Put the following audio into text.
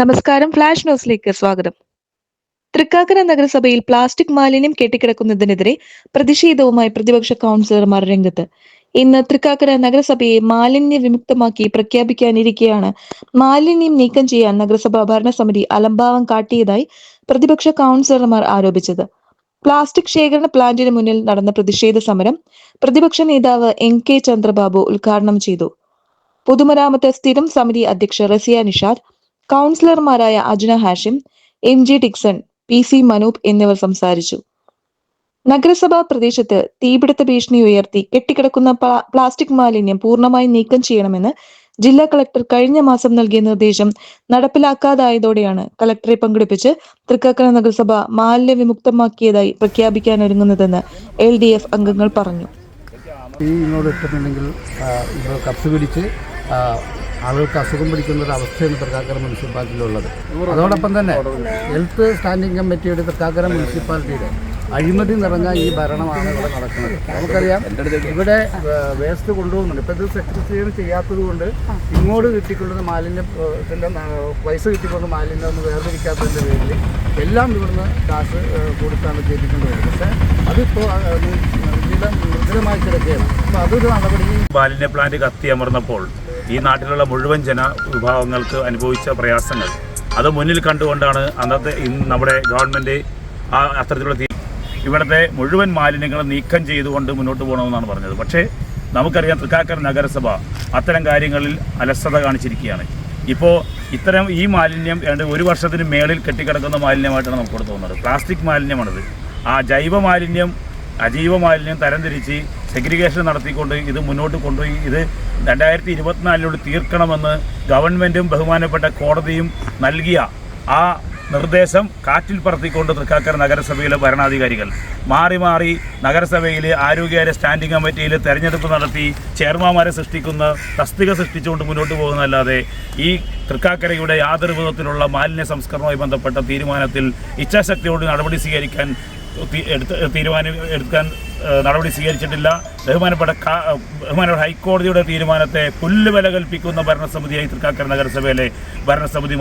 നമസ്കാരം ഫ്ലാഷ് ന്യൂസിലേക്ക് സ്വാഗതം. തൃക്കാക്കര നഗരസഭയിൽ പ്ലാസ്റ്റിക് മാലിന്യം കെട്ടിക്കിടക്കുന്നതിനെതിരെ പ്രതിഷേധവുമായി പ്രതിപക്ഷ കൗൺസിലർമാർ രംഗത്ത്. ഇന്ന് തൃക്കാക്കര നഗരസഭയെ മാലിന്യ വിമുക്തമാക്കി പ്രഖ്യാപിക്കാനിരിക്കെയാണ് മാലിന്യം നീക്കം ചെയ്യാൻ നഗരസഭാ ഭരണസമിതി അലംഭാവം കാട്ടിയതായി പ്രതിപക്ഷ കൗൺസിലർമാർ ആരോപിച്ചത്. പ്ലാസ്റ്റിക് ശേഖരണ പ്ലാന്റിന് മുന്നിൽ നടന്ന പ്രതിഷേധ സമരം പ്രതിപക്ഷ നേതാവ് എൻ കെ ചന്ദ്രബാബു ഉദ്ഘാടനം ചെയ്തു. പൊതുമരാമത്ത് സ്ഥിരം സമിതി അധ്യക്ഷ റസിയ നിഷാദ് കൗൺസിലർമാരായ Ajna Hashim M G Dixon P C Manoop എന്നിവർ സംസാരിച്ചു. നഗരസഭാ പ്രദേശത്ത് തീപിടുത്ത ഭീഷണി ഉയർത്തി കെട്ടിക്കിടക്കുന്ന പ്ലാസ്റ്റിക് മാലിന്യം പൂർണമായും നീക്കം ചെയ്യണമെന്ന് ജില്ലാ കളക്ടർ കഴിഞ്ഞ മാസം നൽകിയ നിർദ്ദേശം നടപ്പിലാക്കാതായതോടെയാണ് കളക്ടറെ പങ്കെടുപ്പിച്ച് തൃക്കാക്കര നഗരസഭ മാലിന്യ വിമുക്തമാക്കിയതായി പ്രഖ്യാപിക്കാനൊരുങ്ങുന്നതെന്ന് എൽ ഡി എഫ് അംഗങ്ങൾ പറഞ്ഞു. ഇങ്ങോട്ട് പിടിച്ച് ആളുകൾക്ക് അസുഖം പിടിക്കുന്ന ഒരു അവസ്ഥയാണ് തൃക്കാക്കര മുനിസിപ്പാലിറ്റിയിലുള്ളത്. അതോടൊപ്പം തന്നെ ഹെൽത്ത് സ്റ്റാൻഡിംഗ് കമ്മിറ്റിയുടെ തൃക്കാക്കര മുനിസിപ്പാലിറ്റിയുടെ അഴിമതി നിറഞ്ഞ ഈ ഭരണമാണ് ഇവിടെ നടക്കുന്നത്. നമുക്കറിയാം ഇവിടെ വേസ്റ്റ് കൊണ്ടുപോകുന്നുണ്ട്. ഇപ്പം ഇത് സെക്രട്ടറിയും ചെയ്യാത്തത് കൊണ്ട് ഇങ്ങോട്ട് കിട്ടിക്കൊള്ളുന്ന മാലിന്യം ഇതിന്റെ പൈസ കിട്ടിക്കൊണ്ട് മാലിന്യം ഒന്ന് വേർതിരിക്കാത്തതിന്റെ പേരിൽ എല്ലാം ഇവിടുന്ന് കാശ് കൊടുത്താണ് ചെയ്തിട്ടുണ്ട് പക്ഷേ അതിപ്പോൾ നിർജലമായി കിടക്കുകയാണ്. അപ്പോൾ അതൊരു നടപടി. മാലിന്യ പ്ലാന്റ് കത്തിയമർന്നപ്പോൾ ഈ നാട്ടിലുള്ള മുഴുവൻ ജന വിഭാഗങ്ങൾക്ക് അനുഭവിച്ച പ്രയാസങ്ങൾ. അത് മുന്നിൽ കണ്ടുകൊണ്ടാണ് അന്നത്തെ നമ്മുടെ ഗവൺമെന്റ് ആ അത്തരത്തിലുള്ള ഇവിടുത്തെ മുഴുവൻ മാലിന്യങ്ങൾ നീക്കം ചെയ്തുകൊണ്ട് മുന്നോട്ട് പോകണമെന്നാണ് പറഞ്ഞത്. പക്ഷേ നമുക്കറിയാം തൃക്കാക്കര നഗരസഭ അത്തരം കാര്യങ്ങളിൽ അലസത കാണിച്ചിരിക്കുകയാണ്. ഇപ്പോൾ ഇത്തരം ഈ മാലിന്യം ഒരു വർഷത്തിന് മേളിൽ കെട്ടിക്കിടക്കുന്ന മാലിന്യമായിട്ടാണ് നമുക്ക് ഇവിടെ തോന്നുന്നത്. പ്ലാസ്റ്റിക് മാലിന്യമാണിത്. ആ ജൈവ മാലിന്യം അജൈവ മാലിന്യം തരംതിരിച്ച് സെഗ്രിഗേഷൻ നടത്തിക്കൊണ്ട് ഇത് മുന്നോട്ട് കൊണ്ടുപോയി. ഇത് രണ്ടായിരത്തി ഇരുപത്തിനാലിലൂടെ തീർക്കണമെന്ന് ഗവൺമെന്റും ബഹുമാനപ്പെട്ട കോടതിയും നൽകിയ ആ നിർദ്ദേശം കാറ്റിൽ പറത്തിക്കൊണ്ട് തൃക്കാക്കര നഗരസഭയിലെ ഭരണാധികാരികൾ മാറി മാറി നഗരസഭയിലെ ആരോഗ്യകാര്യ സ്റ്റാൻഡിംഗ് കമ്മിറ്റിയിൽ തെരഞ്ഞെടുപ്പ് നടത്തി ചെയർമാന്മാരെ സൃഷ്ടിക്കുന്ന തസ്തിക സൃഷ്ടിച്ചുകൊണ്ട് മുന്നോട്ട് പോകുന്നതല്ലാതെ ഈ തൃക്കാക്കരയുടെ യാതൊരു വിധത്തിലുള്ള മാലിന്യ സംസ്കരണവുമായി ബന്ധപ്പെട്ട തീരുമാനത്തിൽ ഇച്ഛാശക്തിയോട് നടപടി സ്വീകരിക്കാൻ എടുത്ത് തീരുമാനം എടുക്കാൻ നടപടി സ്വീകരിച്ചിട്ടില്ല. ബഹുമാനപ്പെട്ട ബഹുമാനപ്പെട്ട ഹൈക്കോടതിയുടെ തീരുമാനത്തെ പുല്ലുവില കൽപ്പിക്കുന്ന ഭരണസമിതിയായി തൃക്കാക്കര നഗരസഭയിലെ ഭരണസമിതി